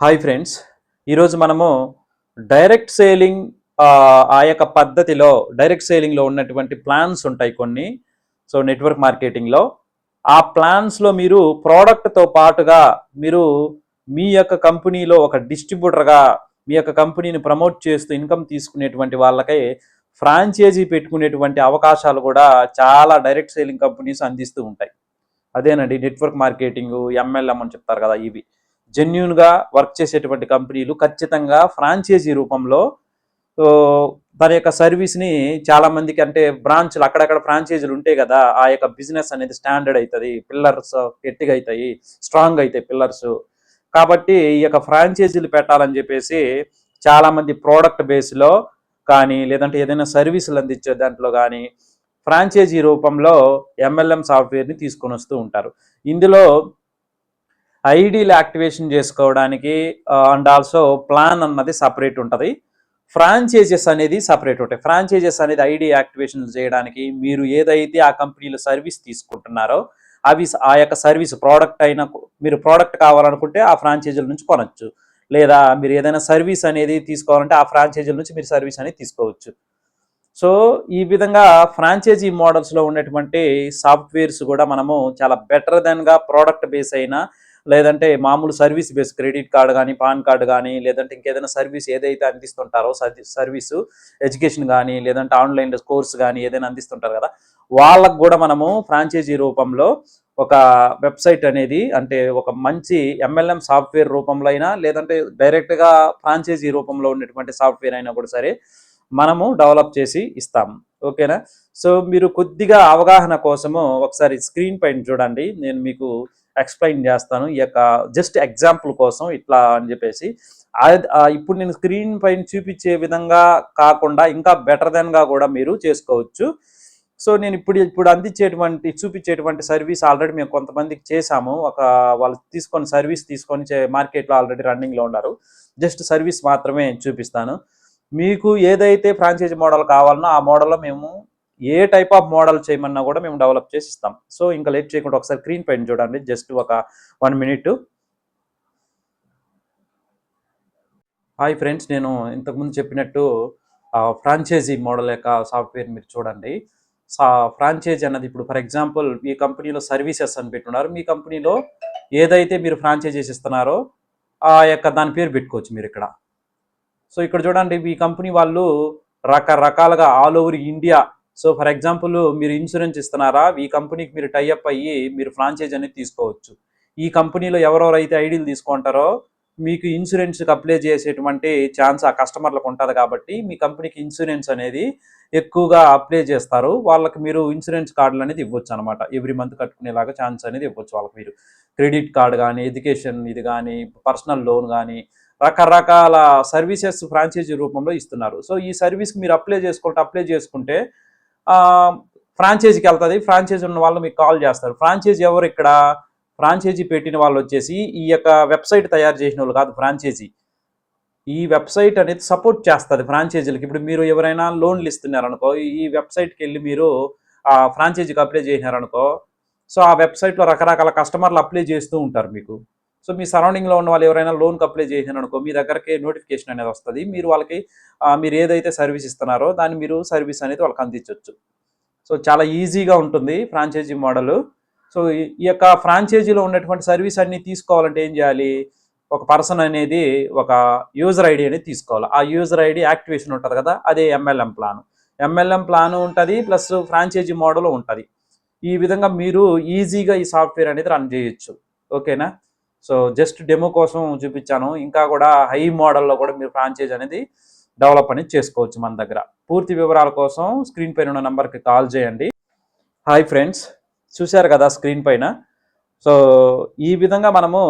Hi friends ఈరోజు మనము direct selling ఆ యొక్క పద్ధతిలో డైరెక్ట్ సేలింగ్లో ఉన్నటువంటి ప్లాన్స్ ఉంటాయి కొన్ని. సో నెట్వర్క్ మార్కెటింగ్లో ఆ ప్లాన్స్లో మీరు ప్రోడక్ట్తో పాటుగా మీరు మీ యొక్క కంపెనీలో ఒక డిస్ట్రిబ్యూటర్గా మీ యొక్క కంపెనీని ప్రమోట్ చేస్తూ ఇన్కమ్ తీసుకునేటువంటి వాళ్ళకై ఫ్రాంచైజీ పెట్టుకునేటువంటి అవకాశాలు కూడా చాలా డైరెక్ట్ సేలింగ్ కంపెనీస్ అందిస్తూ ఉంటాయి. అదేనండి నెట్వర్క్ మార్కెటింగ్ ఎంఎల్ఎం అని చెప్తారు కదా ఇవి. జెన్యున్గా వర్క్ చేసేటువంటి కంపెనీలు ఖచ్చితంగా ఫ్రాంచైజీ రూపంలో తన యొక్క సర్వీస్ని చాలా మందికి అంటే బ్రాంచ్లు అక్కడక్కడ ఫ్రాంచైజీలు ఉంటాయి కదా ఆ యొక్క బిజినెస్ అనేది స్టాండర్డ్ అవుతుంది పిల్లర్స్ గట్టిగా అవుతాయి స్ట్రాంగ్ అవుతాయి పిల్లర్స్ కాబట్టి ఈ యొక్క ఫ్రాంచైజీలు పెట్టాలని చెప్పేసి చాలామంది ప్రోడక్ట్ బేస్లో కానీ లేదంటే ఏదైనా సర్వీసులు అందించే దాంట్లో కానీ ఫ్రాంచైజీ రూపంలో ఎంఎల్ఎం సాఫ్ట్వేర్ని తీసుకొని వస్తూ ఉంటారు. ఇందులో ఐడీలు యాక్టివేషన్ చేసుకోవడానికి అండ్ ఆల్సో ప్లాన్ అన్నది సపరేట్ ఉంటుంది. ఫ్రాంచైజెస్ అనేది సపరేట్ ఉంటాయి. ఫ్రాంచైజెస్ అనేది ఐడి యాక్టివేషన్ చేయడానికి మీరు ఏదైతే ఆ కంపెనీలో సర్వీస్ తీసుకుంటున్నారో అవి ఆ యొక్క సర్వీస్ ప్రోడక్ట్ అయినా మీరు ప్రోడక్ట్ కావాలనుకుంటే ఆ ఫ్రాంచైజీల నుంచి కొనవచ్చు లేదా మీరు ఏదైనా సర్వీస్ అనేది తీసుకోవాలంటే ఆ ఫ్రాంచైజీల నుంచి మీరు సర్వీస్ అనేది తీసుకోవచ్చు. సో ఈ విధంగా ఫ్రాంచైజీ మోడల్స్లో ఉన్నటువంటి సాఫ్ట్వేర్స్ కూడా మనము చాలా బెటర్ దెన్గా ప్రోడక్ట్ బేస్ అయినా లేదంటే మామూలు సర్వీస్ బేస్ క్రెడిట్ కార్డు కానీ పాన్ కార్డు కానీ లేదంటే ఇంకేదైనా సర్వీస్ ఏదైతే అందిస్తుంటారో సర్వీసు ఎడ్యుకేషన్ కానీ లేదంటే ఆన్లైన్ కోర్స్ కానీ ఏదైనా అందిస్తుంటారు కదా వాళ్ళకు కూడా మనము ఫ్రాంచైజీ రూపంలో ఒక వెబ్సైట్ అనేది అంటే ఒక మంచి ఎంఎల్ఎం సాఫ్ట్వేర్ రూపంలో అయినా లేదంటే డైరెక్ట్గా ఫ్రాంచైజీ రూపంలో ఉన్నటువంటి సాఫ్ట్వేర్ అయినా కూడా సరే మనము డెవలప్ చేసి ఇస్తాము ఓకేనా? సో మీరు కొద్దిగా అవగాహన కోసము ఒకసారి స్క్రీన్ పైన చూడండి. నేను మీకు ఎక్స్ప్లెయిన్ చేస్తాను. ఈ యొక్క జస్ట్ ఎగ్జాంపుల్ కోసం ఇట్లా అని చెప్పేసి. ఇప్పుడు నేను స్క్రీన్ పైన చూపించే విధంగా కాకుండా ఇంకా బెటర్ దెన్గా కూడా మీరు చేసుకోవచ్చు. సో నేను ఇప్పుడు ఇప్పుడు అందించేటువంటి చూపించేటువంటి సర్వీస్ ఆల్రెడీ మేము కొంతమందికి చేశాము. ఒక వాళ్ళు తీసుకొని సర్వీస్ తీసుకొని మార్కెట్లో ఆల్రెడీ రన్నింగ్లో ఉన్నారు. జస్ట్ సర్వీస్ మాత్రమే చూపిస్తాను. మీకు ఏదైతే ఫ్రాంచైజీ మోడల్ కావాలనో ఆ మోడల్లో మేము ఏ టైప్ ఆఫ్ మోడల్ చేయమన్నా కూడా మేము డెవలప్ చేసి ఇస్తాం. సో ఇంకా లేట్ చేయకుండా ఒకసారి స్క్రీన్ పైన చూడండి. జస్ట్ ఒక వన్ మినిట్ హాయ్ ఫ్రెండ్స్ నేను ఇంతకుముందు చెప్పినట్టు ఫ్రాంచైజీ మోడల్ యొక్క సాఫ్ట్వేర్ మీరు చూడండి. సా ఫ్రాంచైజీ అన్నది ఇప్పుడు ఫర్ ఎగ్జాంపుల్ మీ కంపెనీలో సర్వీసెస్ అని పెట్టున్నారు. మీ కంపెనీలో ఏదైతే మీరు ఫ్రాంచైజీస్ ఇస్తున్నారో ఆ యొక్క దాని పేరు పెట్టుకోవచ్చు మీరు ఇక్కడ. సో ఇక్కడ చూడండి మీ కంపెనీ వాళ్ళు రకరకాలుగా all over India so for example మీరు ఇన్సూరెన్స్ ఇస్తున్నారా? ఈ కంపెనీకి మీరు టైఅప్ అయ్యి మీరు ఫ్రాంచైజ్ అనేది తీసుకోవచ్చు. ఈ కంపెనీలో ఎవరెవరైతే ఐడీలు తీసుకుంటారో మీకు ఇన్సూరెన్స్కి అప్లై చేసేటువంటి ఛాన్స్ ఆ కస్టమర్లకు ఉంటుంది కాబట్టి మీ కంపెనీకి ఇన్సూరెన్స్ అనేది ఎక్కువగా అప్లై చేస్తారు. వాళ్ళకి మీరు ఇన్సూరెన్స్ కార్డులు అనేది ఇవ్వచ్చు అనమాట. ఎవ్రీ మంత్ కట్టుకునేలాగా ఛాన్స్ అనేది ఇవ్వచ్చు వాళ్ళకి మీరు. క్రెడిట్ కార్డు కానీ ఎడ్యుకేషన్ ఇది కానీ పర్సనల్ లోన్ కానీ రకరకాల సర్వీసెస్ ఫ్రాంచైజీ రూపంలో ఇస్తున్నారు. సో ఈ సర్వీస్కి మీరు అప్లై చేసుకుంటే అప్లై చేసుకుంటే ఫ్రాంచైజీకి వెళ్తుంది. ఫ్రాంచైజీ ఉన్న వాళ్ళు మీకు కాల్ చేస్తారు. ఫ్రాంచైజీ ఎవరు ఇక్కడ? ఫ్రాంచైజీ పెట్టిన వాళ్ళు వచ్చేసి ఈ యొక్క వెబ్సైట్ తయారు చేసిన వాళ్ళు కాదు ఫ్రాంచైజీ. ఈ వెబ్సైట్ అనేది సపోర్ట్ చేస్తుంది ఫ్రాంచైజీలకు. ఇప్పుడు మీరు ఎవరైనా లోన్లు ఇస్తున్నారనుకో ఈ వెబ్సైట్కి వెళ్ళి మీరు ఆ ఫ్రాంచైజీకి అప్లై చేసినారనుకో సో ఆ వెబ్సైట్లో రకరకాల కస్టమర్లు అప్లై చేస్తూ ఉంటారు మీకు. సో మీ సరౌండింగ్లో ఉన్న వాళ్ళు ఎవరైనా లోన్కి అప్లై చేసినారనుకో మీ దగ్గరకి నోటిఫికేషన్ అనేది వస్తుంది. మీరు వాళ్ళకి మీరు ఏదైతే సర్వీస్ ఇస్తున్నారో దాన్ని మీరు సర్వీస్ అనేది వాళ్ళకి అందించవచ్చు సో చాలా ఈజీగా ఉంటుంది ఫ్రాంచైజీ మోడల్ సో ఈ- ఈ యొక్క ఫ్రాంచైజీలో ఉన్నటువంటి సర్వీస్ అన్ని తీసుకోవాలంటే ఏం చేయాలి? ఒక పర్సన్ అనేది ఒక యూజర్ ఐడి అనేది తీసుకోవాలి. ఆ యూజర్ ఐడి యాక్టివేషన్ ఉంటుంది కదా అదే ఎంఎల్ఎం ప్లాన్ ఎంఎల్ఎం ప్లాన్ ఉంటుంది ప్లస్ ఫ్రాంచైజీ మోడల్ ఉంటుంది. ఈ విధంగా మీరు ఈజీగా ఈ సాఫ్ట్వేర్ అనేది రన్ చేయొచ్చు. ఓకేనా? సో జస్ట్ డెమో కోసం చూపించాను. ఇంకా కూడా హై మోడల్లో కూడా మీరు ఫ్రాంచైజ్ అనేది డెవలప్ అనేది చేసుకోవచ్చు మన దగ్గర. పూర్తి వివరాల కోసం స్క్రీన్ పైన ఉన్న నెంబర్కి కాల్ చేయండి. హాయ్ ఫ్రెండ్స్ చూశారు కదా స్క్రీన్ పైన? సో ఈ విధంగా మనము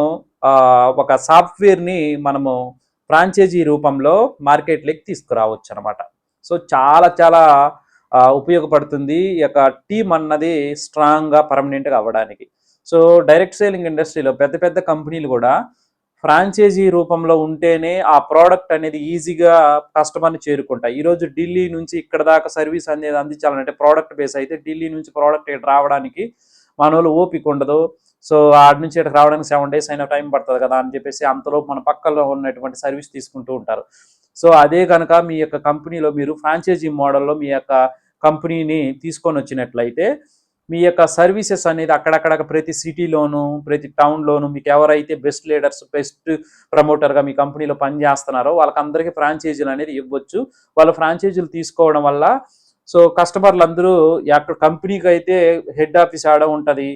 ఒక సాఫ్ట్వేర్ని మనము ఫ్రాంచైజీ రూపంలో మార్కెట్లోకి తీసుకురావచ్చు అనమాట సో చాలా చాలా ఉపయోగపడుతుంది. ఈ యొక్క టీం అన్నది స్ట్రాంగ్గా పర్మనెంట్గా అవ్వడానికి. సో డైరెక్ట్ సేలింగ్ ఇండస్ట్రీలో పెద్ద పెద్ద కంపెనీలు కూడా ఫ్రాంచైజీ రూపంలో ఉంటేనే ఆ ప్రోడక్ట్ అనేది ఈజీగా కస్టమర్ని చేరుకుంటాయి. ఈరోజు ఢిల్లీ నుంచి ఇక్కడ దాకా సర్వీస్ అనేది అందించాలంటే ప్రోడక్ట్ బేస్ అయితే ఢిల్లీ నుంచి ప్రోడక్ట్ రావడానికి మన వాళ్ళు ఓపిక ఉండదు. సో ఆడ నుంచి ఇక్కడికి రావడానికి సెవెన్ డేస్ అయినా టైం పడుతుంది కదా అని చెప్పేసి అంతలోపు మన పక్కలో ఉన్నటువంటి సర్వీస్ తీసుకుంటూ ఉంటారు. సో అదే కనుక మీ యొక్క కంపెనీలో మీరు ఫ్రాంచైజీ మోడల్లో మీ యొక్క కంపెనీని తీసుకొని వచ్చినట్లయితే మీ యొక్క సర్వీసెస్ అనేది అక్కడక్కడ ప్రతి సిటీలోను ప్రతి టౌన్లోను మీకు ఎవరైతే బెస్ట్ లీడర్స్ బెస్ట్ ప్రమోటర్గా మీ కంపెనీలో పనిచేస్తున్నారో వాళ్ళకందరికీ ఫ్రాంచైజీలు అనేది ఇవ్వచ్చు. వాళ్ళ ఫ్రాంచైజీలు తీసుకోవడం వల్ల సో కస్టమర్లు అందరూ ఎక్కడ కంపెనీకి అయితే హెడ్ ఆఫీస్ ఆడ ఉంటుంది.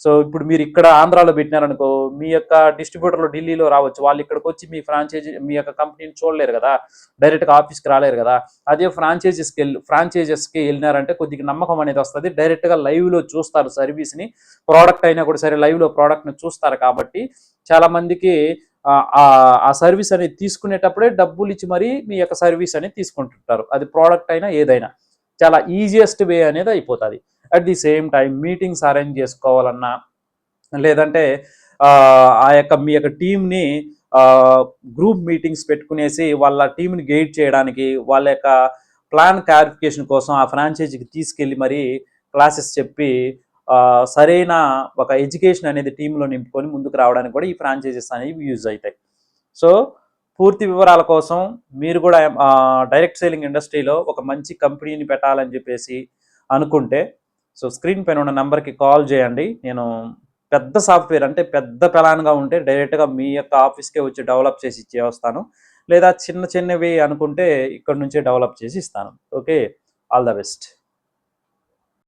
సో ఇప్పుడు మీరు ఇక్కడ ఆంధ్రాలో పెట్టినారనుకో మీ యొక్క డిస్ట్రిబ్యూటర్లు ఢిల్లీలో రావచ్చు. వాళ్ళు ఇక్కడికి వచ్చి మీ ఫ్రాంచైజీ మీ యొక్క కంపెనీని చూడలేరు కదా. డైరెక్ట్గా ఆఫీస్కి రాలేరు కదా. అదే ఫ్రాంచైజీస్కి వెళ్ళి ఫ్రాంచైజెస్కి వెళ్ళినారంటే కొద్దిగా నమ్మకం అనేది వస్తుంది. డైరెక్ట్గా లైవ్లో చూస్తారు సర్వీస్ని ప్రోడక్ట్ అయినా కూడా సరే లైవ్లో ప్రోడక్ట్ని చూస్తారు కాబట్టి చాలా మందికి ఆ- ఆ- ఆ సర్వీస్ అనేది తీసుకునేటప్పుడే డబ్బులు ఇచ్చి మరీ మీ యొక్క సర్వీస్ అనేది తీసుకుంటుంటారు. అది ప్రోడక్ట్ అయినా ఏదైనా. చాలా ఈజియెస్ట్ వే అనేది అయిపోతుంది. At the same time meetings arrange చేసుకోవాలన్నా లేదంటే ఆ యొక్క మీ యొక్క టీంని గ్రూప్ మీటింగ్స్ పెట్టుకునేసి వాళ్ళ టీంని గైడ్ చేయడానికి వాళ్ళ యొక్క ప్లాన్ క్లారిఫికేషన్ కోసం ఆ ఫ్రాంచైజీకి తీసుకెళ్ళి మరి క్లాసెస్ చెప్పి సరైన ఒక ఎడ్యుకేషన్ అనేది టీంలో నింపుకొని ముందుకు రావడానికి కూడా ఈ ఫ్రాంచైజెస్ అనేవి యూజ్ అవుతాయి. సో పూర్తి వివరాల కోసం మీరు కూడా డైరెక్ట్ సేలింగ్ ఇండస్ట్రీలో ఒక మంచి కంపెనీని పెట్టాలని చెప్పేసి అనుకుంటే సో స్క్రీన్ పైన ఉన్న నెంబర్కి కాల్ చేయండి. నేను పెద్ద సాఫ్ట్వేర్ అంటే పెద్ద ప్లాన్గా ఉంటే డైరెక్ట్గా మీ యొక్క ఆఫీస్కే వచ్చి డెవలప్ చేసి ఇచ్చే వస్తాను లేదా చిన్న చిన్నవి అనుకుంటే ఇక్కడ నుంచే డెవలప్ చేసి ఇస్తాను. ఓకే? All the best.